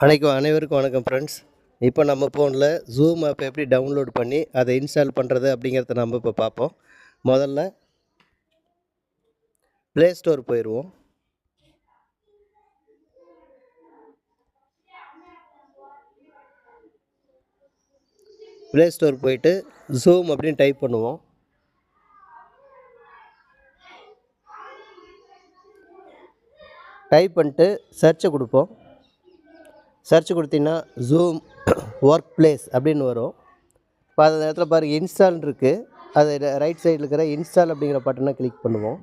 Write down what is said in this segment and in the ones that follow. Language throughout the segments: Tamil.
அனைக்கும் அனைவருக்கும் வணக்கம் ஃப்ரெண்ட்ஸ் இப்போ நம்ம ஃபோனில் ஜூம் ஆப் எப்படி டவுன்லோட் பண்ணி அதை இன்ஸ்டால் பண்ணுறது அப்படிங்கிறத நம்ம இப்போ பார்ப்போம். முதல்ல ப்ளே ஸ்டோர் போயிடுவோம் ப்ளே ஸ்டோர் போயிட்டு ஜூம் அப்படின்னு டைப் பண்ணுவோம். டைப் பண்ணிட்டு சர்ச்சை கொடுப்போம். சர்ச் கொடுத்தீங்கன்னா ஜூம் ஒர்க் பிளேஸ் அப்படின்னு வரும். இப்போ அந்த நேரத்தில் பாருங்கள் இன்ஸ்டால் இருக்குது அது ரைட் சைடில் இருக்கிற இன்ஸ்டால் அப்படிங்கிற பட்டனை கிளிக் பண்ணுவோம்.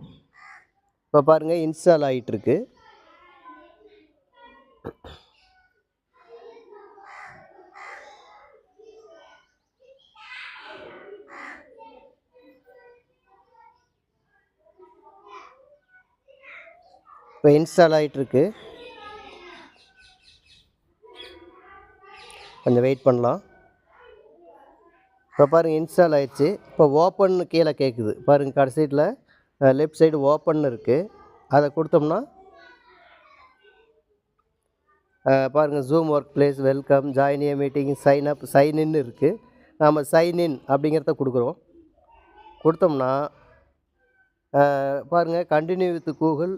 இப்போ பாருங்கள் இன்ஸ்டால் ஆகிட்டுருக்கு இப்போ இன்ஸ்டால் ஆகிட்டுருக்கு கொஞ்சம் வெயிட் பண்ணலாம். இப்போ பாருங்கள் இன்ஸ்டால் ஆகிடுச்சு இப்போ ஓப்பன் கீழே கேட்குது பாருங்கள் கடைசியில் லெஃப்ட் சைடு ஓப்பன் இருக்குது அதை கொடுத்தோம்னா பாருங்கள் Zoom work place welcome join a meeting sign up sign in இருக்குது நாம் சைன் இன் அப்படிங்கிறத கொடுக்குறோம். கொடுத்தோம்னா பாருங்கள் continue with Google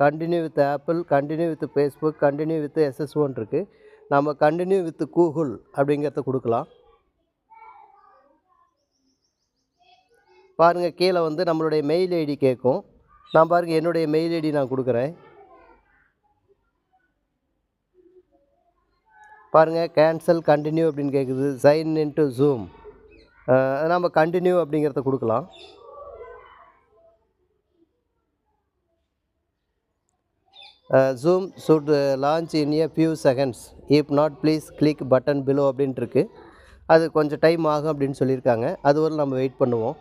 continue with Apple continue with Facebook continue with SS one இருக்குது நம்ம கண்டினியூ வித் கூகுள் அப்படிங்கிறத கொடுக்கலாம். பாருங்கள் கீழே வந்து நம்மளுடைய மெயில் ஐடி கேட்கும். நான் பாருங்கள் என்னுடைய மெயில் ஐடி நான் கொடுக்குறேன். பாருங்கள் கேன்சல் கண்டினியூ அப்படின்னு கேட்குது சைன் இன்ட்டு ஜூம் நம்ம கண்டினியூ அப்படிங்கிறத கொடுக்கலாம். Zoom should launch in a few seconds if not please click button below அப்படின்ட்டுருக்கு. அது கொஞ்சம் டைம் ஆகும் அப்படின்னு சொல்லியிருக்காங்க. அது வரை நம்ம வெயிட் பண்ணுவோம்.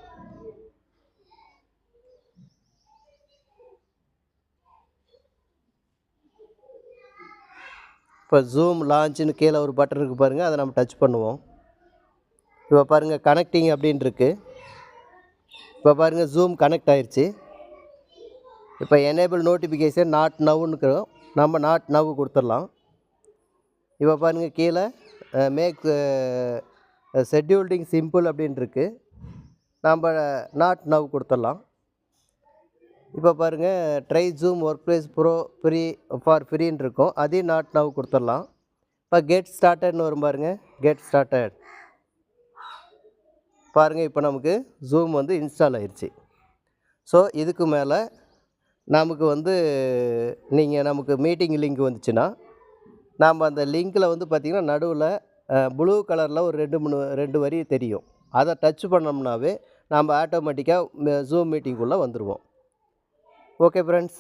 இப்போ ஜூம் லான்ச்சுன்னு கீழே ஒரு பட்டன் இருக்குது பாருங்கள் அதை நம்ம டச் பண்ணுவோம். இப்போ பாருங்கள் கனெக்டிங் அப்படின்ட்டுருக்கு. இப்போ பாருங்கள் ஜூம் கனெக்ட் ஆயிடுச்சு இப்போ எனேபிள் நோட்டிஃபிகேஷன் நாட் நவ்னுக்கிறோம் நம்ம நாட் நவ் கொடுத்துடலாம். இப்போ பாருங்கள் கீழே மேக் ஷெட்யூல்டிங் சிம்பிள் அப்படின்ட்டுருக்கு நம்ம நாட் நவ் கொடுத்துடலாம். இப்போ பாருங்கள் try Zoom work place pro free for ஃப்ரீன்னு இருக்கும் அதையும் நாட் நவ் கொடுத்துடலாம். இப்போ கெட் ஸ்டார்டட்னு வரும் பாருங்கள் கெட் ஸ்டார்டட் பாருங்கள் இப்போ நமக்கு ஜூம் வந்து இன்ஸ்டால் ஆயிடுச்சு ஸோ இதுக்கு மேலே நமக்கு வந்து நீங்கள் நமக்கு மீட்டிங் லிங்க் வந்துச்சுன்னா நாம் அந்த லிங்க்கில் வந்து பார்த்திங்கன்னா நடுவில் ப்ளூ கலரில் ஒரு ரெண்டு மூணு ரெண்டு வரி தெரியும். அதை டச் பண்ணோம்னாவே நாம் ஆட்டோமேட்டிக்காக ஜூம் மீட்டிங்குள்ளே வந்துடுவோம் ஓகே ஃப்ரெண்ட்ஸ்